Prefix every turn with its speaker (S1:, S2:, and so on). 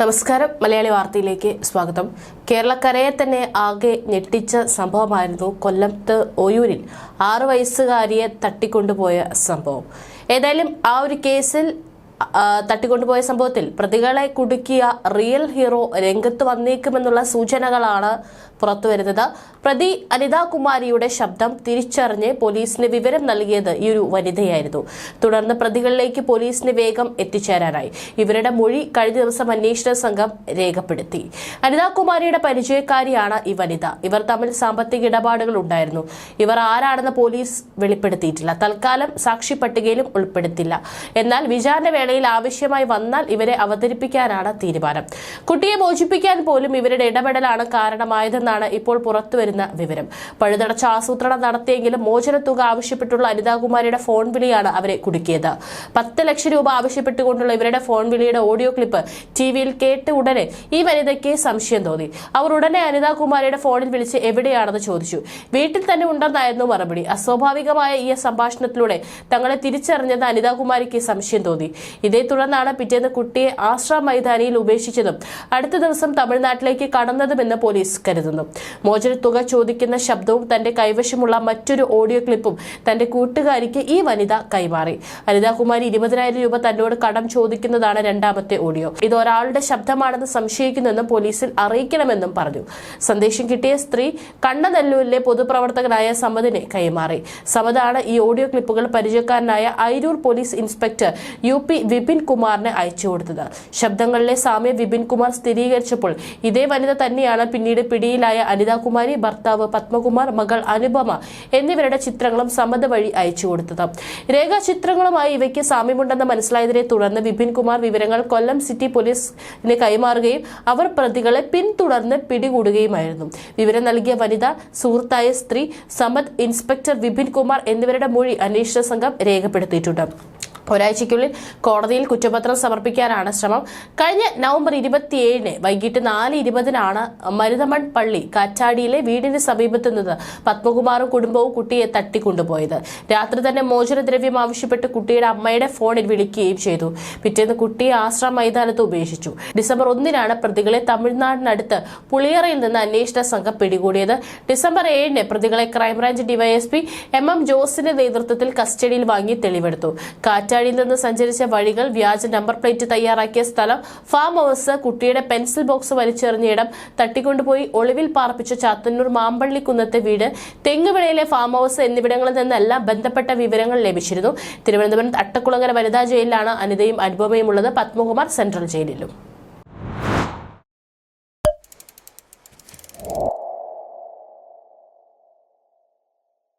S1: നമസ്കാരം. മലയാളി വാർത്തയിലേക്ക് സ്വാഗതം. കേരളക്കരയെ തന്നെ ആകെ ഞെട്ടിച്ച സംഭവമായിരുന്നു കൊല്ലത്ത് ഒയൂരിൽ ആറു വയസ്സുകാരിയെ തട്ടിക്കൊണ്ടുപോയ സംഭവം. ഏതായാലും ആ ഒരു കേസിൽ തട്ടിക്കൊണ്ടുപോയ സംഭവത്തിൽ പ്രതികളെ കുടുക്കിയ റിയൽ ഹീറോ രംഗത്ത് വന്നേക്കുമെന്നുള്ള സൂചനകളാണ് പുറത്തുവരുന്നത് പ്രതി അനിതാ കുമാരിയുടെ ശബ്ദം തിരിച്ചറിഞ്ഞ് പോലീസിന് വിവരം നൽകിയത് ഈ ഒരു വനിതയായിരുന്നു. തുടർന്ന് പ്രതികളിലേക്ക് പോലീസിന് വേഗം എത്തിച്ചേരാനായി. ഇവരുടെ മൊഴി കഴിഞ്ഞ ദിവസം അന്വേഷണ സംഘം രേഖപ്പെടുത്തി. അനിതാ കുമാരിയുടെ പരിചയക്കാരിയാണ് ഈ വനിത. ഇവർ തമ്മിൽ സാമ്പത്തിക ഇടപാടുകൾ ഉണ്ടായിരുന്നു. ഇവർ ആരാണെന്ന് പോലീസ് വെളിപ്പെടുത്തിയിട്ടില്ല. തൽക്കാലം സാക്ഷി പട്ടികയിലും ഉൾപ്പെടുത്തില്ല. എന്നാൽ വിചാരണ വേളയിൽ ആവശ്യമായി വന്നാൽ ഇവരെ അവതരിപ്പിക്കാനാണ് തീരുമാനം. കുട്ടിയെ മോചിപ്പിക്കാൻ പോലും ഇവരുടെ ഇടപെടലാണ് കാരണമായതെന്നാണ് ഇപ്പോൾ പുറത്തുവരുന്ന വിവരം. പഴുതടച്ച ആസൂത്രണം നടത്തിയെങ്കിലും തുക ആവശ്യപ്പെട്ടുള്ള അനിതാകുമാരിയുടെ ഫോൺ വിളിയാണ് അവരെ കുടുക്കിയത്. പത്ത് ലക്ഷം രൂപ ആവശ്യപ്പെട്ടുകൊണ്ടുള്ള ഇവരുടെ ഫോൺ വിളിയുടെ ഓഡിയോ ക്ലിപ്പ് ടി വിയിൽ കേട്ട ഉടനെ ഈ വനിതയ്ക്ക് സംശയം തോന്നി. അവർ ഉടനെ അനിതാകുമാരിയുടെ ഫോണിൽ വിളിച്ച് എവിടെയാണെന്ന് ചോദിച്ചു. വീട്ടിൽ തന്നെ ഉണ്ടെന്നായിരുന്നു മറുപടി. അസ്വാഭാവികമായ ഈ സംഭാഷണത്തിലൂടെ തങ്ങളെ തിരിച്ചറിഞ്ഞത് അനിതാകുമാരിക്ക് സംശയം തോന്നി. ഇതേ തുടർന്നാണ് പിറ്റേന്ന് കുട്ടിയെ ആശ്ര മൈതാനിയിൽ ഉപേക്ഷിച്ചതും അടുത്ത ദിവസം തമിഴ്നാട്ടിലേക്ക് കടന്നതുമെന്ന് പോലീസ് കരുതുന്നു. മോചനത്തുക ചോദിക്കുന്ന ശബ്ദവും തന്റെ കൈവശമുള്ള മറ്റൊരു ഓഡിയോ ക്ലിപ്പും തന്റെ കൂട്ടുകാരിക്ക് ഈ വനിത കൈമാറി. അനിതാകുമാരി ഇരുപതിനായിരം രൂപ തന്നോട് കടം ചോദിക്കുന്നതാണ് രണ്ടാമത്തെ ഓഡിയോ. ഇത് ഒരാളുടെ ശബ്ദമാണെന്ന് സംശയിക്കുന്നുവെന്നും പോലീസിൽ അറിയിക്കണമെന്നും പറഞ്ഞു. സന്ദേശം കിട്ടിയ സ്ത്രീ കണ്ണനെല്ലൂരിലെ പൊതുപ്രവർത്തകനായ സമദിനെ കൈമാറി. സമദാണ് ഈ ഓഡിയോ ക്ലിപ്പുകൾ പരിചയക്കാരനായ Airur police inspector U P Vipin കുമാറിന് അയച്ചു കൊടുത്തത്. ശബ്ദങ്ങളിലെ സാമ്യം വിപിൻ കുമാർ സ്ഥിരീകരിച്ചപ്പോൾ ഇതേ വനിത തന്നെയാണ് പിന്നീട് പിടിയിലായ അനിതാകുമാരി ഭർത്താവ് പത്മകുമാർ മകൾ അനുപമ എന്നിവരുടെ ചിത്രങ്ങളും സമത വഴി അയച്ചു കൊടുത്തത്. രേഖാചിത്രങ്ങളുമായി ഇവയ്ക്ക് സാമ്യമുണ്ടെന്ന് മനസ്സിലായതിനെ തുടർന്ന് വിപിൻ കുമാർ വിവരങ്ങൾ കൊല്ലം സിറ്റി പോലീസിന് കൈമാറുകയും അവർ പ്രതികളെ പിന്തുടർന്ന് പിടികൂടുകയുമായിരുന്നു. വിവരം നൽകിയ വനിത സുഹൃത്തായ സ്ത്രീ സമദ് ഇൻസ്പെക്ടർ വിപിൻ കുമാർ എന്നിവരുടെ മൊഴി അന്വേഷണ സംഘം രേഖപ്പെടുത്തിയിട്ടുണ്ട്. ഒരാഴ്ചയ്ക്കുള്ളിൽ കോടതിയിൽ കുറ്റപത്രം സമർപ്പിക്കാനാണ് ശ്രമം. കഴിഞ്ഞ നവംബർ ഇരുപത്തിയേഴിന് വൈകിട്ട് നാല് ഇരുപതിനാണ് മരുതമൺ പള്ളി കാറ്റാടിയിലെ വീടിന് സമീപത്ത് നിന്ന് പത്മകുമാറും കുടുംബവും കുട്ടിയെ തട്ടിക്കൊണ്ടുപോയത്. രാത്രി തന്നെ മോചനദ്രവ്യം ആവശ്യപ്പെട്ട് കുട്ടിയുടെ അമ്മയുടെ ഫോണിൽ വിളിക്കുകയും ചെയ്തു. പിറ്റേന്ന് കുട്ടിയെ ആശ്രമ മൈതാനത്ത് ഉപേക്ഷിച്ചു. ഡിസംബർ ഒന്നിനാണ് പ്രതികളെ തമിഴ്നാടിനടുത്ത് പുളിയറയിൽ നിന്ന് അന്വേഷണ സംഘം പിടികൂടിയത്. ഡിസംബർ ഏഴിന് പ്രതികളെ ക്രൈംബ്രാഞ്ച് ഡിവൈഎസ്പി എം എം ജോസിന്റെ നേതൃത്വത്തിൽ കസ്റ്റഡിയിൽ വാങ്ങി തെളിവെടുത്തു. കാറ്റാടിയിൽ നിന്ന് സഞ്ചരിച്ച വഴികൾ വ്യാജ നമ്പർ പ്ലേറ്റ് തയ്യാറാക്കിയ സ്ഥലം ഫാം ഹൗസ് കുട്ടിയുടെ പെൻസിൽ ബോക്സ് വലിച്ചെറിഞ്ഞ ഇടം തട്ടിക്കൊണ്ടുപോയി ഒളിവിൽ പാർപ്പിച്ച ചാത്തന്നൂർ മാമ്പള്ളി കുന്നത്തെ വീട് തെങ്ങുവിളയിലെ ഫാം ഹൗസ് എന്നിവിടങ്ങളിൽ നിന്നെല്ലാം ബന്ധപ്പെട്ട വിവരങ്ങൾ ലഭിച്ചിരുന്നു. തിരുവനന്തപുരം അട്ടക്കുളങ്ങര വനിതാ ജയിലിലാണ് അനിതയും അനുപമയും ഉള്ളത് പത്മകുമാർ സെൻട്രൽ ജയിലിലും.